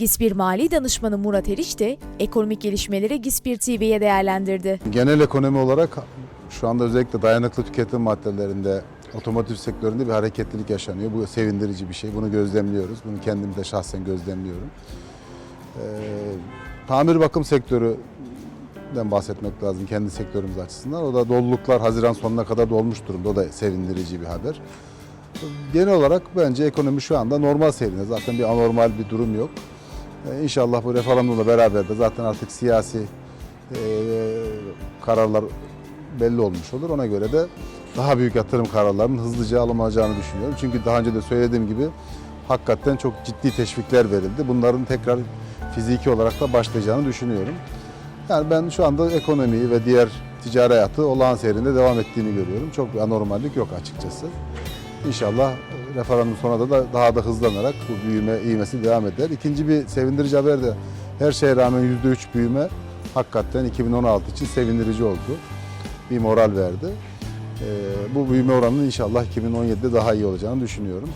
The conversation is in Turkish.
GİSPİR Mali Danışmanı Murat Eriş de ekonomik gelişmeleri GİSPİR TV'ye değerlendirdi. Genel ekonomi olarak şu anda özellikle dayanıklı tüketim maddelerinde otomotiv sektöründe bir hareketlilik yaşanıyor. Bu sevindirici bir şey. Bunu gözlemliyoruz. Bunu kendim de şahsen gözlemliyorum. Ee, tamir bakım sektöründen bahsetmek lazım kendi sektörümüz açısından. O da doluluklar Haziran sonuna kadar dolmuş durumda. O da sevindirici bir haber. Genel olarak bence ekonomi şu anda normal seyrinde. Zaten bir anormal bir durum yok. Ee, İnşallah bu referandumla beraber de zaten artık siyasi e, kararlar belli olmuş olur. Ona göre de daha büyük yatırım kararlarının hızlıca alınacağını düşünüyorum. Çünkü daha önce de söylediğim gibi hakikaten çok ciddi teşvikler verildi. Bunların tekrar fiziki olarak da başlayacağını düşünüyorum. Yani ben şu anda ekonomiyi ve diğer ticari hayatı olağan seyrinde devam ettiğini görüyorum. Çok bir anormallik yok açıkçası. İnşallah referandum sonra da daha da hızlanarak bu büyüme ivmesi devam eder. İkinci bir sevindirici haber de her şeye rağmen %3 büyüme hakikaten 2016 için sevindirici oldu. Bir moral verdi. Ee, bu büyüme oranının inşallah 2017'de daha iyi olacağını düşünüyorum.